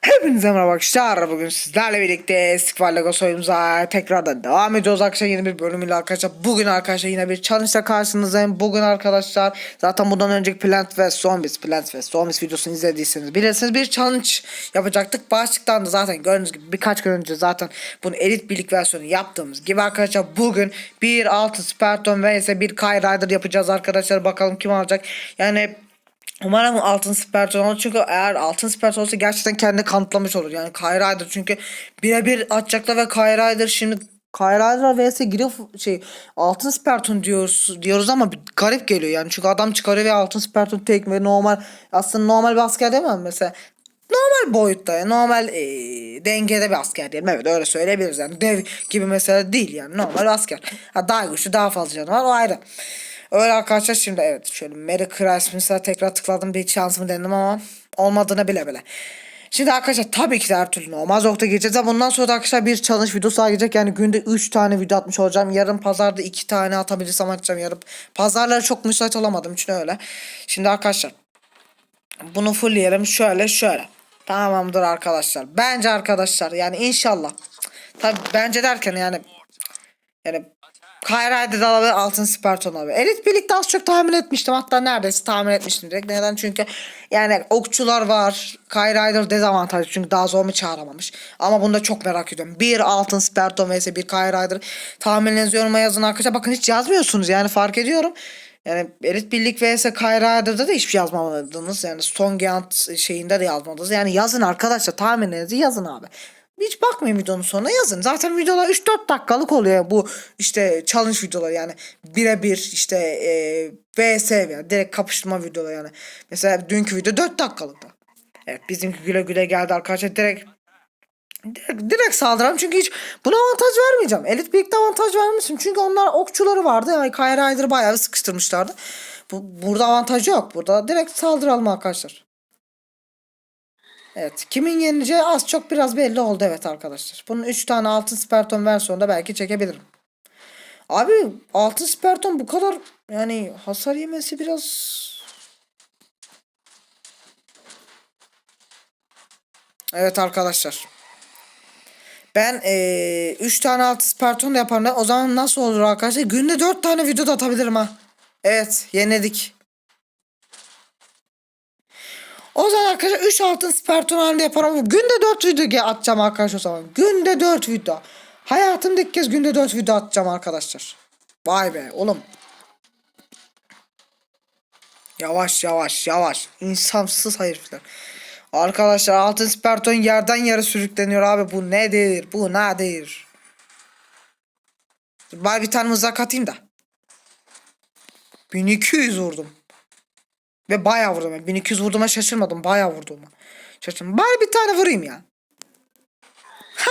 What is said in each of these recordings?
Hepinize merhaba arkadaşlar. Bugün sizlerle birlikte Squad Legos oyunumuza tekrardan devam ediyoruz arkadaşlar. Yeni bir bölümüyle arkadaşlar. Bugün arkadaşlar yine bir challenge karşınızdayım. Bugün arkadaşlar zaten bundan önceki Plant ve Zombies, Plant ve Zombies videosunu izlediyseniz bilirsiniz bir challenge yapacaktık. Başlıktan da zaten gördüğünüz gibi birkaç gün önce zaten bunu elit birlik versiyonu yaptığımız gibi arkadaşlar bugün bir altı Spartan ve ise bir Kai Rider yapacağız arkadaşlar. Bakalım kim alacak. Yani Umarım altın sperton olur. Çünkü eğer altın sperton olursa gerçekten kendini kanıtlamış olur. Yani Ryder çünkü birebir atacaklar ve Ryder şimdi Ryder vs girip şey altın sperton diyoruz diyoruz ama garip geliyor yani. Çünkü adam çıkarıyor ve altın sperton tek ve normal aslında normal bir asker mi mesela normal boyutta normal e, dengede bir asker diyelim. Evet öyle söyleyebiliriz yani. Dev gibi mesela değil yani. Normal asker. Ha, daha güçlü daha fazla canı var o ayrı Öyle arkadaşlar şimdi evet şöyle Merry Christmas'a tekrar tıkladım bir şansımı denedim ama olmadığını bile bile. Şimdi arkadaşlar tabii ki de her türlü normal zokta gireceğiz ama bundan sonra da arkadaşlar bir challenge videosu daha gelecek. Yani günde 3 tane video atmış olacağım. Yarın pazarda 2 tane atabilirsem atacağım yarın. Pazarlara çok müsait olamadığım için öyle. Şimdi arkadaşlar bunu fullleyelim şöyle şöyle. Tamamdır arkadaşlar. Bence arkadaşlar yani inşallah. Tabii bence derken yani yani Kayra'da da alabilir altın Spartan alabilir. Elit birlikte az çok tahmin etmiştim. Hatta neredeyse tahmin etmiştim direkt. Neden? Çünkü yani okçular var. Kayra'da dezavantajlı çünkü daha zor mu çağıramamış. Ama bunu da çok merak ediyorum. Bir altın Spartan vs bir Kayra'dır. Tahminlerinizi yoruma yazın arkadaşlar. Bakın hiç yazmıyorsunuz yani fark ediyorum. Yani Elit Birlik vs Kayra'da da hiçbir şey yazmamadınız. Yani Stongyant şeyinde de yazmadınız. Yani yazın arkadaşlar tahminlerinizi yazın abi. Hiç bakmayın videonun sonuna yazın. Zaten videolar 3-4 dakikalık oluyor bu işte challenge videolar yani birebir işte e, vs yani direkt kapıştırma videoları yani. Mesela dünkü video 4 dakikalıktı. Evet bizimki güle güle geldi arkadaşlar direkt direkt, direkt saldıralım çünkü hiç buna avantaj vermeyeceğim. Elit birlikte avantaj vermişim çünkü onlar okçuları vardı yani Kyle Rider'ı bayağı sıkıştırmışlardı. Bu, burada avantajı yok. Burada direkt saldıralım arkadaşlar. Evet. Kimin yeneceği az çok biraz belli oldu evet arkadaşlar. Bunun 3 tane altın sperton versiyonunda belki çekebilirim. Abi altın sperton bu kadar yani hasar yemesi biraz Evet arkadaşlar. Ben 3 ee, tane altın sperton da yaparım. O zaman nasıl olur arkadaşlar? Günde 4 tane video da atabilirim ha. Evet yenedik. O zaman arkadaşlar 3 altın sperton halinde yaparım. Günde 4 video atacağım arkadaşlar o zaman. Günde 4 video. Hayatımda ilk kez günde 4 video atacağım arkadaşlar. Vay be oğlum. Yavaş yavaş yavaş. İnsansız herifler. Arkadaşlar altın sperton yerden yere sürükleniyor abi. Bu nedir? Bu nedir? Bari bir tane mızrak atayım da. 1200 vurdum. Ve bayağı vurdum. Yani 1200 vurduğuma şaşırmadım. Bayağı vurduğuma. Şaşırmadım. Bari bir tane vurayım ya.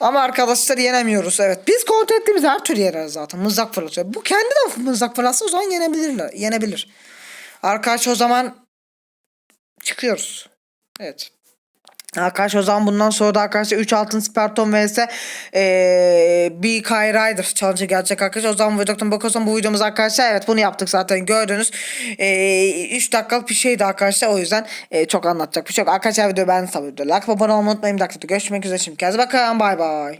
Ama arkadaşlar yenemiyoruz. Evet. Biz kontrol ettiğimiz her türlü yeneriz zaten. Mızrak fırlatıyor. Bu kendi de mızrak fırlatsa o zaman yenebilirler. Yenebilir. Arkadaş o zaman çıkıyoruz. Evet. Arkadaşlar o zaman bundan sonra da arkadaşlar 3 altın sperton vs ee, bir Kai Rider challenge gelecek arkadaşlar. O zaman videodan bakarsan bu videomuz arkadaşlar evet bunu yaptık zaten gördünüz. 3 e, dakikalık bir şeydi arkadaşlar o yüzden e, çok anlatacak bir şey yok. Arkadaşlar video beğendiyseniz abone olmayı unutmayın. Bir dakika görüşmek üzere şimdi. Kendinize bakın bay bay.